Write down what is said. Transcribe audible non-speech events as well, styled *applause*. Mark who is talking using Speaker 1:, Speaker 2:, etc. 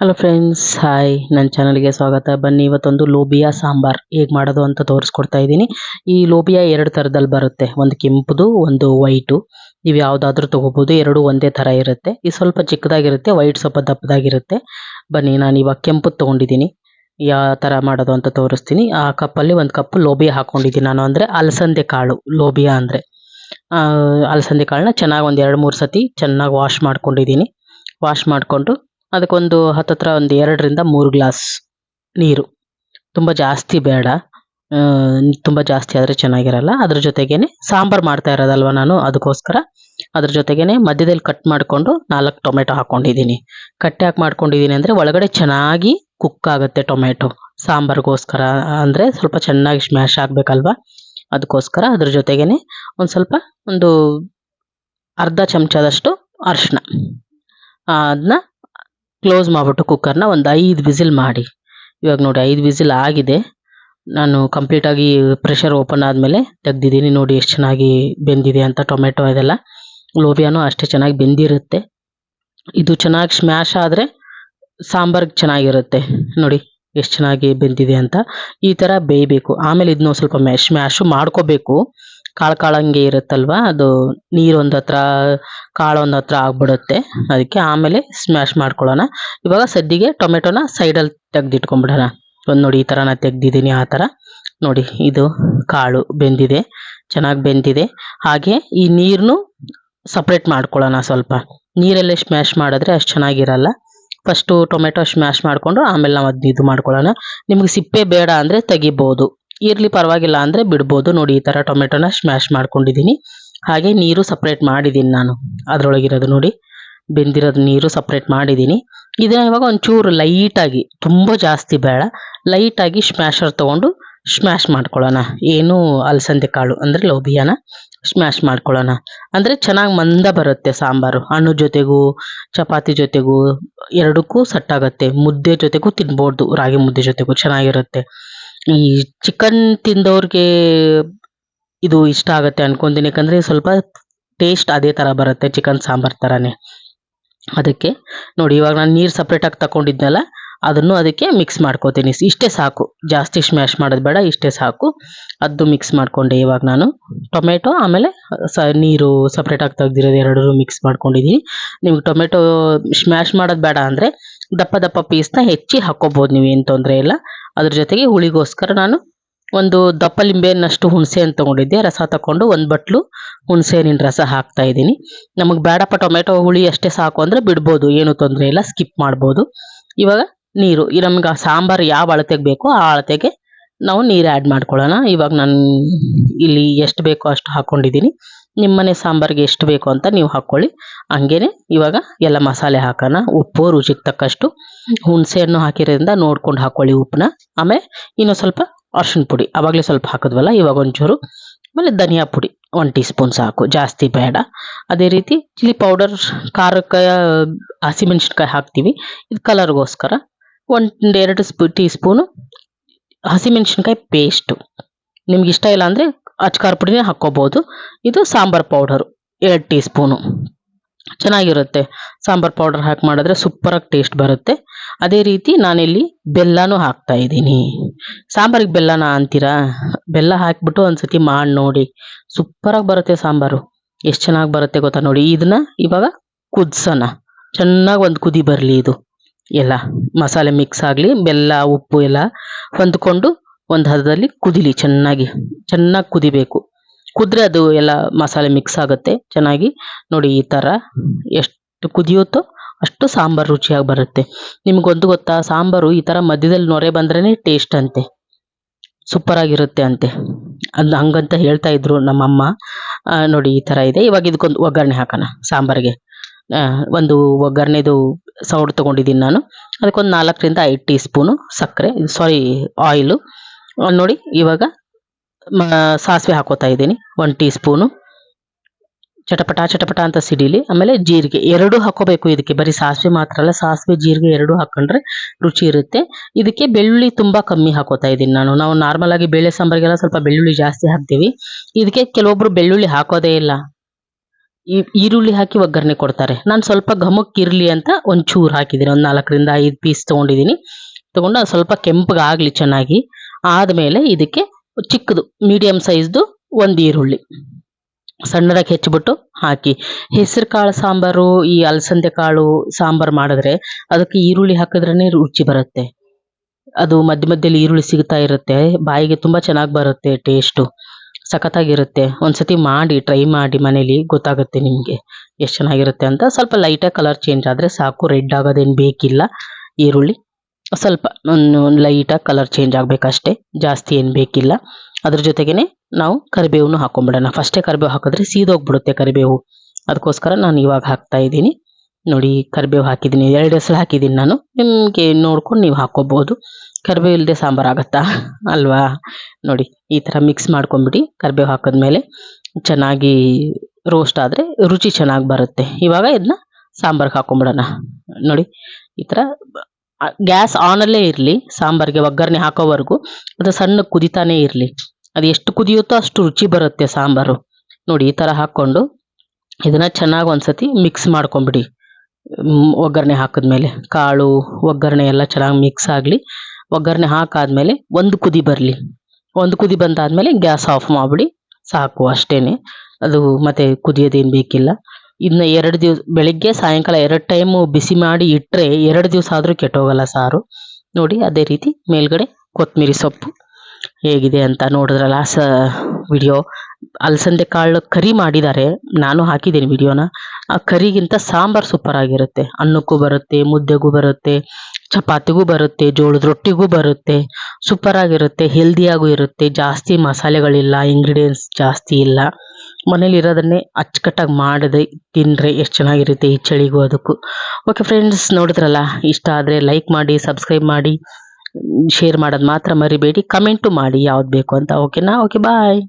Speaker 1: Hello friends hi ನನ್ನ ಚಾನಲ್ಗೆ ಸ್ವಾಗತ. ಬನ್ನಿ, ಇವತ್ತೊಂದು ಲೋಬಿಯಾ ಸಾಂಬಾರ್. ಹೇಗೆ ಮಾಡೋದು ಅಂತ ತೋರಿಸ್ಕೊಡ್ತಾ ಇದ್ದೀನಿ. ಈ ಲೋಬಿಯಾ ಎರಡು ಥರದಲ್ಲಿ ಬರುತ್ತೆ. ಒಂದು ಕೆಂಪುದು, ಒಂದು ವೈಟು. ನೀವು ಯಾವುದಾದ್ರೂ ತೊಗೋಬೋದು. ಎರಡು ಒಂದೇ ಥರ ಇರುತ್ತೆ. ಇದು ಸ್ವಲ್ಪ ಚಿಕ್ಕದಾಗಿರುತ್ತೆ, ವೈಟ್ ಸ್ವಲ್ಪ ದಪ್ಪದಾಗಿರುತ್ತೆ. ಬನ್ನಿ, ನಾನು ಇವಾಗ ಕೆಂಪು ತೊಗೊಂಡಿದ್ದೀನಿ. ಯಾವ ಥರ ಮಾಡೋದು ಅಂತ ತೋರಿಸ್ತೀನಿ. ಆ ಕಪ್ಪಲ್ಲಿ ಒಂದು ಕಪ್ ಲೋಬಿಯಾ ಹಾಕ್ಕೊಂಡಿದ್ದೀನಿ ನಾನು. ಅಂದರೆ ಅಲಸಂದೆ ಕಾಳು, ಲೋಬಿಯಾ ಅಂದರೆ. ಅಲಸಂದೆ ಕಾಳನ್ನ ಚೆನ್ನಾಗಿ ಒಂದು ಎರಡು ಮೂರು ಸತಿ ಚೆನ್ನಾಗಿ ವಾಶ್ ಮಾಡ್ಕೊಂಡಿದ್ದೀನಿ. ವಾಶ್ ಮಾಡಿಕೊಂಡು ಅದಕ್ಕೊಂದು ಹತ್ತತ್ರ ಒಂದು ಎರಡರಿಂದ ಮೂರು ಗ್ಲಾಸ್ ನೀರು. ತುಂಬ ಜಾಸ್ತಿ ಬೇಡ. ತುಂಬ ಜಾಸ್ತಿ ಆದರೆ ಚೆನ್ನಾಗಿರಲ್ಲ. ಅದ್ರ ಜೊತೆಗೇನೆ ಸಾಂಬಾರು ಮಾಡ್ತಾ ಇರೋದಲ್ವ ನಾನು? ಅದಕ್ಕೋಸ್ಕರ ಅದ್ರ ಜೊತೆಗೇನೆ ಮಧ್ಯದಲ್ಲಿ ಕಟ್ ಮಾಡಿಕೊಂಡು ನಾಲ್ಕು ಟೊಮೆಟೊ ಹಾಕ್ಕೊಂಡಿದ್ದೀನಿ ಕಟ್ ಯಾಕೆ ಮಾಡ್ಕೊಂಡಿದ್ದೀನಿ ಅಂದರೆ ಒಳಗಡೆ ಚೆನ್ನಾಗಿ ಕುಕ್ ಆಗುತ್ತೆ ಟೊಮೆಟೊ. ಸಾಂಬಾರಿಗೋಸ್ಕರ, ಅಂದರೆ ಸ್ವಲ್ಪ ಚೆನ್ನಾಗಿ ಸ್ಮ್ಯಾಶ್ ಆಗಬೇಕಲ್ವ? ಅದಕ್ಕೋಸ್ಕರ ಅದ್ರ ಜೊತೆಗೇನೆ ಒಂದು ಸ್ವಲ್ಪ ಒಂದು ಅರ್ಧ ಚಮಚದಷ್ಟು ಅರಿಶಿನ ಅದನ್ನ ಕ್ಲೋಸ್ ಮಾಡಿಬಿಟ್ಟು ಕುಕ್ಕರ್ನ ಒಂದು ಐದು ವಿಸಿಲ್ ಮಾಡಿ. ಇವಾಗ ನೋಡಿ ಐದು ವಿಸಿಲ್ ಆಗಿದೆ. ನಾನು ಕಂಪ್ಲೀಟಾಗಿ ಪ್ರೆಷರ್ ಓಪನ್ ಆದಮೇಲೆ ತೆಗ್ದಿದ್ದೀನಿ. ನೋಡಿ ಎಷ್ಟು ಚೆನ್ನಾಗಿ ಬೆಂದಿದೆ ಅಂತ ಟೊಮೆಟೊ ಇದೆಲ್ಲ. ಲೋಬಿಯಾನು ಅಷ್ಟೇ ಚೆನ್ನಾಗಿ ಬೆಂದಿರುತ್ತೆ. ಇದು ಚೆನ್ನಾಗಿ ಸ್ಮ್ಯಾಶ್ ಆದರೆ ಸಾಂಬಾರ್ಗೆ ಚೆನ್ನಾಗಿರುತ್ತೆ. ನೋಡಿ ಎಷ್ಟು ಚೆನ್ನಾಗಿ ಬೆಂದಿದೆ ಅಂತ. ಈ ಥರ ಬೇಯಬೇಕು. ಆಮೇಲೆ ಇದನ್ನ ಸ್ವಲ್ಪ ಮ್ಯಾಶ್ ಮ್ಯಾಶು ಮಾಡ್ಕೋಬೇಕು. ಕಾಳು ಕಾಳಂಗೆ ಇರುತ್ತಲ್ವ? ಅದು ನೀರು ಒಂದು ಹತ್ರ, ಕಾಳು ಒಂದು ಹತ್ರ ಆಗ್ಬಿಡುತ್ತೆ. ಅದಕ್ಕೆ ಆಮೇಲೆ ಸ್ಮ್ಯಾಶ್ ಮಾಡ್ಕೊಳ್ಳೋಣ. ಇವಾಗ ಸದ್ಯಗೆ ಟೊಮೆಟೊನ ಸೈಡಲ್ಲಿ ತೆಗ್ದಿಟ್ಕೊಂಬಿಡೋಣ. ಒಂದು ನೋಡಿ ಈ ಥರ ನಾನು ತೆಗ್ದಿದ್ದೀನಿ ಆ ಥರ ನೋಡಿ, ಇದು ಕಾಳು ಬೆಂದಿದೆ. ಚೆನ್ನಾಗಿ ಬೆಂದಿದೆ. ಹಾಗೆ ಈ ನೀರನ್ನು ಸಪ್ರೇಟ್ ಮಾಡ್ಕೊಳ್ಳೋಣ ಸ್ವಲ್ಪ. ನೀರಲ್ಲೇ ಸ್ಮ್ಯಾಶ್ ಮಾಡಿದ್ರೆ ಅಷ್ಟು ಚೆನ್ನಾಗಿರಲ್ಲ. ಫಸ್ಟು ಟೊಮೆಟೊ ಸ್ಮ್ಯಾಶ್ ಮಾಡಿಕೊಂಡು ಆಮೇಲೆ ನಾವು ಅದನ್ನ ಇದು ಮಾಡ್ಕೊಳ್ಳೋಣ. ನಿಮಗೆ ಸಿಪ್ಪೆ ಬೇಡ ಅಂದರೆ ತೆಗಿಬೋದು. ಇರಲಿ ಪರವಾಗಿಲ್ಲ ಅಂದರೆ ಬಿಡ್ಬೋದು. ನೋಡಿ, ಈ ಥರ ಟೊಮೆಟೊನ ಸ್ಮ್ಯಾಶ್ ಮಾಡ್ಕೊಂಡಿದ್ದೀನಿ. ಹಾಗೆ ನೀರು ಸಪ್ರೇಟ್ ಮಾಡಿದ್ದೀನಿ ನಾನು. ಅದರೊಳಗಿರೋದು ನೋಡಿ, ಬೆಂದಿರೋದು ನೀರು ಸಪ್ರೇಟ್ ಮಾಡಿದ್ದೀನಿ. ಇದನ್ನ ಇವಾಗ ಒಂಚೂರು ಲೈಟಾಗಿ ತುಂಬ ಜಾಸ್ತಿ ಬೇಡ ಲೈಟಾಗಿ ಸ್ಮ್ಯಾಶರ್ ತೊಗೊಂಡು ಸ್ಮ್ಯಾಶ್ ಮಾಡ್ಕೊಳ್ಳೋಣ. ಏನು ಅಲಸಂದೆ ಕಾಳು ಅಂದರೆ ಲೋಬಿಯಾನ ಸ್ಮ್ಯಾಶ್ ಮಾಡ್ಕೊಳ್ಳೋಣ. ಅಂದರೆ ಚೆನ್ನಾಗಿ ಮಂದ ಬರುತ್ತೆ ಸಾಂಬಾರು. ಹಣ್ಣು ಜೊತೆಗೂ, ಚಪಾತಿ ಜೊತೆಗೂ, ಎರಡಕ್ಕೂ ಸಟ್ಟಾಗತ್ತೆ. ಮುದ್ದೆ ಜೊತೆಗೂ ತಿನ್ಬೋದು, ರಾಗಿ ಮುದ್ದೆ ಜೊತೆಗೂ ಚೆನ್ನಾಗಿರುತ್ತೆ. ಈ ಚಿಕನ್ ತಿಂದವ್ರಿಗೆ ಇದು ಇಷ್ಟ ಆಗುತ್ತೆ ಅನ್ಕೊಂತೀನಿ. ಯಾಕಂದರೆ ಸ್ವಲ್ಪ ಟೇಸ್ಟ್ ಅದೇ ಥರ ಬರುತ್ತೆ ಚಿಕನ್ ಸಾಂಬಾರು ಥರನೇ ಅದಕ್ಕೆ ನೋಡಿ, ಇವಾಗ ನಾನು ನೀರು ಸಪ್ರೇಟಾಗಿ ತಗೊಂಡಿದ್ನಲ್ಲ ಅದನ್ನು ಅದಕ್ಕೆ ಮಿಕ್ಸ್ ಮಾಡ್ಕೋತೀನಿ. ಇಷ್ಟೇ ಸಾಕು. ಜಾಸ್ತಿ ಸ್ಮ್ಯಾಶ್ ಮಾಡೋದು ಬೇಡ, ಇಷ್ಟೇ ಸಾಕು. ಅದು ಮಿಕ್ಸ್ ಮಾಡಿಕೊಂಡೆ ಇವಾಗ ನಾನು. ಟೊಮೆಟೊ, ಆಮೇಲೆ ಸ ನೀರು ಸಪ್ರೇಟಾಗಿ ತೆಗ್ದಿರೋದು ಎರಡೂ ಮಿಕ್ಸ್ ಮಾಡ್ಕೊಂಡಿದ್ದೀನಿ ನಿಮ್ಗೆ ಟೊಮೆಟೊ ಸ್ಮ್ಯಾಶ್ ಮಾಡೋದು ಬೇಡ ಅಂದರೆ ದಪ್ಪ ದಪ್ಪ ಪೀಸ್ನ ಹೆಚ್ಚಿ ಹಾಕ್ಕೋಬೋದು ನೀವು ಏನು ತೊಂದರೆ ಇಲ್ಲ. ಅದ್ರ ಜೊತೆಗೆ ಹುಳಿಗೋಸ್ಕರ ನಾನು ಒಂದು ದಪ್ಪ ಲಿಂಬೆಯನ್ನಷ್ಟು ಹುಣಸೆ ಹಣ್ಣು ತೊಗೊಂಡಿದ್ದೆ. ರಸ ತಗೊಂಡು ಒಂದು ಬಟ್ಲು ಹುಣಸೆ ಹಣ್ಣಿನ ರಸ ಹಾಕ್ತಾ ಇದ್ದೀನಿ. ನಮಗೆ ಬೇಡಪ್ಪ ಟೊಮೆಟೊ ಹುಳಿ ಅಷ್ಟೇ ಸಾಕು ಅಂದರೆ ಬಿಡ್ಬೋದು, ಏನು ತೊಂದರೆ ಇಲ್ಲ, ಸ್ಕಿಪ್ ಮಾಡ್ಬೋದು. ಇವಾಗ ನೀರು ನಮ್ಗೆ ಸಾಂಬಾರು ಯಾವ ಅಳತೆಗೆ ಬೇಕೋ ಆ ಅಳತೆಗೆ ನಾವು ನೀರು ಆ್ಯಡ್ ಮಾಡ್ಕೊಳ್ಳೋಣ. ಇವಾಗ ನಾನು ಇಲ್ಲಿ ಎಷ್ಟು ಬೇಕೋ ಅಷ್ಟು ಹಾಕ್ಕೊಂಡಿದ್ದೀನಿ ನಿಮ್ಮನೆ ಸಾಂಬಾರಿಗೆ ಎಷ್ಟು ಬೇಕು ಅಂತ ನೀವು ಹಾಕ್ಕೊಳ್ಳಿ. ಹಂಗೇನೆ ಇವಾಗ ಎಲ್ಲ ಮಸಾಲೆ ಹಾಕೋಣ. ಉಪ್ಪು, ರುಚಿಗೆ ತಕ್ಕಷ್ಟು ಹುಣಸೆ ಹಣ್ಣು ಹಾಕಿರೋದ್ರಿಂದ ನೋಡ್ಕೊಂಡು ಹಾಕ್ಕೊಳ್ಳಿ ಉಪ್ಪನ್ನ. ಆಮೇಲೆ ಇನ್ನೊಂದು ಸ್ವಲ್ಪ ಅರ್ಶಿಣ ಪುಡಿ. ಅವಾಗಲೇ ಸ್ವಲ್ಪ ಹಾಕಿದ್ವಲ್ಲ, ಇವಾಗ ಒಂಚೂರು ಆಮೇಲೆ ಧನಿಯಾ ಪುಡಿ. ಒನ್ ಟೀ ಸ್ಪೂನ್ ಸಾಕು. ಜಾಸ್ತಿ ಬೇಡ. ಅದೇ ರೀತಿ ಚಿಲ್ಲಿ ಪೌಡರ್, ಖಾರಕ್ಕೆ ಹಸಿಮೆಣ್ಸಿನ್ಕಾಯಿ ಹಾಕ್ತೀವಿ. ಇದು ಕಲರ್ಗೋಸ್ಕರ ಒಂದು ಎರಡು ಸ್ಪೂ ಟೀ ಸ್ಪೂನು ಹಸಿಮೆಣ್ಸಿನ್ಕಾಯಿ ಪೇಸ್ಟು. ನಿಮ್ಗೆ ಇಷ್ಟ ಇಲ್ಲ ಅಂದರೆ ಅಚ್ಕಾರ ಪುಡಿನೇ ಹಾಕ್ಕೋಬೋದು. ಇದು ಸಾಂಬಾರು ಪೌಡರು, ಎರಡು ಟೀ ಸ್ಪೂನು ಚೆನ್ನಾಗಿರುತ್ತೆ. ಸಾಂಬಾರು ಪೌಡರ್ ಹಾಕಿ ಮಾಡಿದ್ರೆ ಸೂಪರಾಗಿ ಟೇಸ್ಟ್ ಬರುತ್ತೆ. ಅದೇ ರೀತಿ ನಾನಿಲ್ಲಿ ಬೆಲ್ಲನೂ ಹಾಕ್ತಾ ಇದ್ದೀನಿ. ಸಾಂಬಾರಿಗೆ ಬೆಲ್ಲನ ಅಂತೀರಾ? ಬೆಲ್ಲ ಹಾಕಿಬಿಟ್ಟು ಒಂದ್ಸತಿ ಮಾಡಿ ನೋಡಿ. ಸೂಪರಾಗಿ ಬರುತ್ತೆ ಸಾಂಬಾರು. ಎಷ್ಟು ಚೆನ್ನಾಗಿ ಬರುತ್ತೆ ಗೊತ್ತಾ ನೋಡಿ. ಇದನ್ನ ಇವಾಗ ಕುದಿಸೋಣ. ಚೆನ್ನಾಗಿ ಒಂದು ಕುದಿ ಬರಲಿ ಇದು. ಎಲ್ಲ ಮಸಾಲೆ ಮಿಕ್ಸ್ ಆಗಲಿ, ಬೆಲ್ಲ, ಉಪ್ಪು ಎಲ್ಲ ಹೊಂದ್ಕೊಂಡು ಒಂದು ಹದದಲ್ಲಿ ಕುದಿಲಿ, ಚೆನ್ನಾಗಿ ಚೆನ್ನಾಗಿ ಕುದಿಬೇಕು. ಕುದ್ರೆ ಅದು ಎಲ್ಲ ಮಸಾಲೆ ಮಿಕ್ಸ್ ಆಗುತ್ತೆ. ಚೆನ್ನಾಗಿ ನೋಡಿ ಈ ಥರ ಎಷ್ಟು ಕುದಿಯುತ್ತೋ ಅಷ್ಟು ಸಾಂಬಾರು ರುಚಿಯಾಗಿ ಬರುತ್ತೆ. ನಿಮ್ಗೊಂದು ಗೊತ್ತಾ, ಸಾಂಬಾರು ಈ ಥರ ಮಧ್ಯದಲ್ಲಿ ನೊರೆ ಬಂದ್ರೇ ಟೇಸ್ಟ್ ಅಂತೆ. ಸೂಪರಾಗಿರುತ್ತೆ ಅಂತೆ. ಅದು ಹಂಗಂತ ಹೇಳ್ತಾ ಇದ್ರು ನಮ್ಮಮ್ಮ. ನೋಡಿ ಈ ಥರ ಇದೆ. ಇವಾಗ ಇದಕ್ಕೊಂದು ಒಗ್ಗರಣೆ ಹಾಕೋಣ ಸಾಂಬಾರಿಗೆ. ಒಂದು ಒಗ್ಗರಣೆದು ಸೌಡ್ ತೊಗೊಂಡಿದ್ದೀನಿ ನಾನು. ಅದಕ್ಕೊಂದು ನಾಲ್ಕರಿಂದ ಐದು ಟೀ ಸ್ಪೂನು ಸಕ್ಕರೆ ಸಾರಿ ಆಯಿಲು ನೋಡಿ, ಇವಾಗ ಸಾಸಿವೆ ಹಾಕೋತಾ ಇದ್ದೀನಿ. ಒನ್ ಟೀ ಸ್ಪೂನು ಚಟಪಟ ಚಟಪಟ ಅಂತ ಸಿಡಿಲಿ. ಆಮೇಲೆ ಜೀರಿಗೆ. ಎರಡು ಹಾಕೋಬೇಕು ಇದಕ್ಕೆ. ಬರೀ ಸಾಸಿವೆ ಮಾತ್ರ ಅಲ್ಲ, ಸಾಸಿವೆ, ಜೀರಿಗೆ ಎರಡು ಹಾಕೊಂಡ್ರೆ ರುಚಿ ಇರುತ್ತೆ. ಇದಕ್ಕೆ ಬೆಳ್ಳುಳ್ಳಿ ತುಂಬ ಕಮ್ಮಿ ಹಾಕೋತಾ ಇದ್ದೀನಿ ನಾನು. ನಾವು ನಾರ್ಮಲ್ ಆಗಿ ಬೇಳೆ ಸಾಂಬಾರಿಗೆಲ್ಲ ಸ್ವಲ್ಪ ಬೆಳ್ಳುಳ್ಳಿ ಜಾಸ್ತಿ ಹಾಕ್ತೀವಿ. ಇದಕ್ಕೆ ಕೆಲವೊಬ್ರು ಬೆಳ್ಳುಳ್ಳಿ ಹಾಕೋದೇ ಇಲ್ಲ. ಈ ಈರುಳ್ಳಿ ಹಾಕಿ ಒಗ್ಗರಣೆ ಕೊಡ್ತಾರೆ. ನಾನು ಸ್ವಲ್ಪ ಘಮಕ್ಕಿರಲಿ ಅಂತ ಒಂದು ಚೂರು ಹಾಕಿದ್ದೀನಿ. ಒಂದು ನಾಲ್ಕರಿಂದ ಐದು ಪೀಸ್ ತೊಗೊಂಡಿದ್ದೀನಿ. ತೊಗೊಂಡು ಸ್ವಲ್ಪ ಕೆಂಪಗೆ ಆಗಲಿ ಚೆನ್ನಾಗಿ. ಆದಮೇಲೆ ಇದಕ್ಕೆ ಚಿಕ್ಕದು ಮೀಡಿಯಮ್ ಸೈಜ್ದು ಒಂದು ಈರುಳ್ಳಿ. ಸಣ್ಣದಾಗಿ ಹೆಚ್ಚಿಬಿಟ್ಟು ಹಾಕಿ. ಹೆಸರು ಕಾಳು ಸಾಂಬಾರು, ಈ ಅಲಸಂದೆ ಕಾಳು ಸಾಂಬಾರು ಮಾಡಿದ್ರೆ ಅದಕ್ಕೆ ಈರುಳ್ಳಿ ಹಾಕಿದ್ರೇ ರುಚಿ ಬರುತ್ತೆ. ಅದು ಮಧ್ಯ ಮಧ್ಯದಲ್ಲಿ ಈರುಳ್ಳಿ ಸಿಗ್ತಾ ಇರುತ್ತೆ, ಬಾಯಿಗೆ ತುಂಬ ಚೆನ್ನಾಗಿ ಬರುತ್ತೆ ಟೇಸ್ಟು ಸಖತ್ತಾಗಿರುತ್ತೆ. ಒಂದ್ಸತಿ ಮಾಡಿ ಟ್ರೈ ಮಾಡಿ ಮನೇಲಿ ಗೊತ್ತಾಗುತ್ತೆ ನಿಮಗೆ ಎಷ್ಟು ಚೆನ್ನಾಗಿರುತ್ತೆ ಅಂತ. ಸ್ವಲ್ಪ ಲೈಟಾಗಿ ಕಲರ್ ಚೇಂಜ್ ಆದರೆ ಸಾಕು ರೆಡ್ ಆಗೋದೇನು ಬೇಕಿಲ್ಲ ಈರುಳ್ಳಿ. ಸ್ವಲ್ಪ ಒಂದು ಲೈಟಾಗಿ ಕಲರ್ ಚೇಂಜ್ ಆಗಬೇಕಷ್ಟೇ. ಜಾಸ್ತಿ ಏನು ಬೇಕಿಲ್ಲ. ಅದ್ರ ಜೊತೆಗೇ ನಾವು ಕರಿಬೇವನ್ನು ಹಾಕೊಂಡ್ಬಿಡೋಣ ಫಸ್ಟೇ ಕರಿಬೇವು ಹಾಕಿದ್ರೆ ಸೀದೋಗ್ಬಿಡುತ್ತೆ ಕರಿಬೇವು. ಅದಕ್ಕೋಸ್ಕರ ನಾನು ಇವಾಗ ಹಾಕ್ತಾ ಇದ್ದೀನಿ. ನೋಡಿ, ಕರಿಬೇವು ಹಾಕಿದ್ದೀನಿ. ಎರಡು ಹೆಸರು ಹಾಕಿದ್ದೀನಿ ನಾನು. ನಿಮಗೆ ನೋಡ್ಕೊಂಡು ನೀವು ಹಾಕ್ಕೋಬೋದು. ಕರಿಬೇವು ಇಲ್ಲದೆ ಸಾಂಬಾರು ಆಗುತ್ತಾ? *laughs* ಅಲ್ವಾ? ನೋಡಿ, ಈ ಥರ ಮಿಕ್ಸ್ ಮಾಡ್ಕೊಂಬಿಡಿ. ಕರಿಬೇವು ಹಾಕಿದ್ಮೇಲೆ ಚೆನ್ನಾಗಿ ರೋಸ್ಟ್ ಆದರೆ ರುಚಿ ಚೆನ್ನಾಗಿ ಬರುತ್ತೆ. ಇವಾಗ ಇದನ್ನ ಸಾಂಬಾರ್ಗೆ ಹಾಕೊಂಬಿಡೋಣ. ನೋಡಿ, ಈ ಥರ ಗ್ಯಾಸ್ ಆನಲ್ಲೇ ಇರಲಿ, ಸಾಂಬಾರಿಗೆ ಒಗ್ಗರಣೆ ಹಾಕೋವರೆಗೂ, ಅದು ಸಣ್ಣ ಕುದಿತಾನೇ ಇರಲಿ. ಅದು ಎಷ್ಟು ಕುದಿಯುತ್ತೋ ಅಷ್ಟು ರುಚಿ ಬರುತ್ತೆ ಸಾಂಬಾರು. ನೋಡಿ, ಈ ಥರ ಹಾಕ್ಕೊಂಡು ಇದನ್ನು ಚೆನ್ನಾಗಿ ಒಂದ್ಸತಿ ಮಿಕ್ಸ್ ಮಾಡ್ಕೊಂಬಿಡಿ. ಒಗ್ಗರಣೆ ಹಾಕಿದ್ಮೇಲೆ. ಕಾಳು, ಒಗ್ಗರಣೆ ಎಲ್ಲ ಚೆನ್ನಾಗಿ ಮಿಕ್ಸ್ ಆಗಲಿ. ಒಗ್ಗರಣೆ ಹಾಕಾದ್ಮೇಲೆ ಒಂದು ಕುದಿ ಬರಲಿ. ಒಂದು ಕುದಿ ಬಂದಾದಮೇಲೆ ಗ್ಯಾಸ್ ಆಫ್ ಮಾಡಿಬಿಡಿ. ಸಾಕು ಅಷ್ಟೇ ಅದು ಮತ್ತೆ ಕುದಿಯೋದೇನು ಬೇಕಿಲ್ಲ. ಇದನ್ನ ಎರಡು ದಿವಸ, ಬೆಳಿಗ್ಗೆ ಸಾಯಂಕಾಲ ಎರಡು ಟೈಮು ಬಿಸಿ ಮಾಡಿ ಇಟ್ಟರೆ ಎರಡು ದಿವಸ ಆದರೂ ಕೆಟ್ಟೋಗಲ್ಲ ಸಾರು. ನೋಡಿ ಅದೇ ರೀತಿ ಮೇಲ್ಗಡೆ ಕೊತ್ತಂಬರಿ ಸೊಪ್ಪು ಹೇಗಿದೆ ಅಂತ ನೋಡಿದ್ರಲ್ಲ ಸ ವಿಡಿಯೋ ಅಲಸಂದೆ ಕಾಳು ಕರಿ ಮಾಡಿದ್ದಾರೆ. ನಾನು ಹಾಕಿದ್ದೀನಿ ವಿಡಿಯೋನ ಆ ಕರಿಗಿಂತ ಸಾಂಬಾರು ಸೂಪರ್ ಆಗಿರುತ್ತೆ. ಅನ್ನಕ್ಕೂ ಬರುತ್ತೆ, ಮುದ್ದೆಗೂ ಬರುತ್ತೆ. ಚಪಾತಿಗೂ ಬರುತ್ತೆ, ಜೋಳದ ರೊಟ್ಟಿಗೂ ಬರುತ್ತೆ ಸೂಪರ್ ಆಗಿರುತ್ತೆ ಹೆಲ್ದಿಯಾಗೂ ಇರುತ್ತೆ, ಜಾಸ್ತಿ ಮಸಾಲೆಗಳಿಲ್ಲ ಇಂಗ್ರೀಡಿಯೆಂಟ್ಸ್ ಜಾಸ್ತಿ ಇಲ್ಲ. ಮನೇಲಿ ಇರೋದನ್ನೇ ಅಚ್ಚುಕಟ್ಟಾಗಿ ಮಾಡದೆ ತಿಂದರೆ ಎಷ್ಟು ಚೆನ್ನಾಗಿರುತ್ತೆ ಈ ಚಳಿಗೂ ಅದಕ್ಕೂ. ಓಕೆ ಫ್ರೆಂಡ್ಸ್ ನೋಡಿದ್ರಲ್ಲ, ಇಷ್ಟ ಆದರೆ ಲೈಕ್ ಮಾಡಿ ಸಬ್ಸ್ಕ್ರೈಬ್ ಮಾಡಿ ಶೇರ್ ಮಾಡೋದು ಮಾತ್ರ ಮರಿಬೇಡಿ ಕಮೆಂಟು ಮಾಡಿ ಯಾವ್ದು ಬೇಕು ಅಂತ. ಓಕೆನಾ ಓಕೆ ಬಾಯ್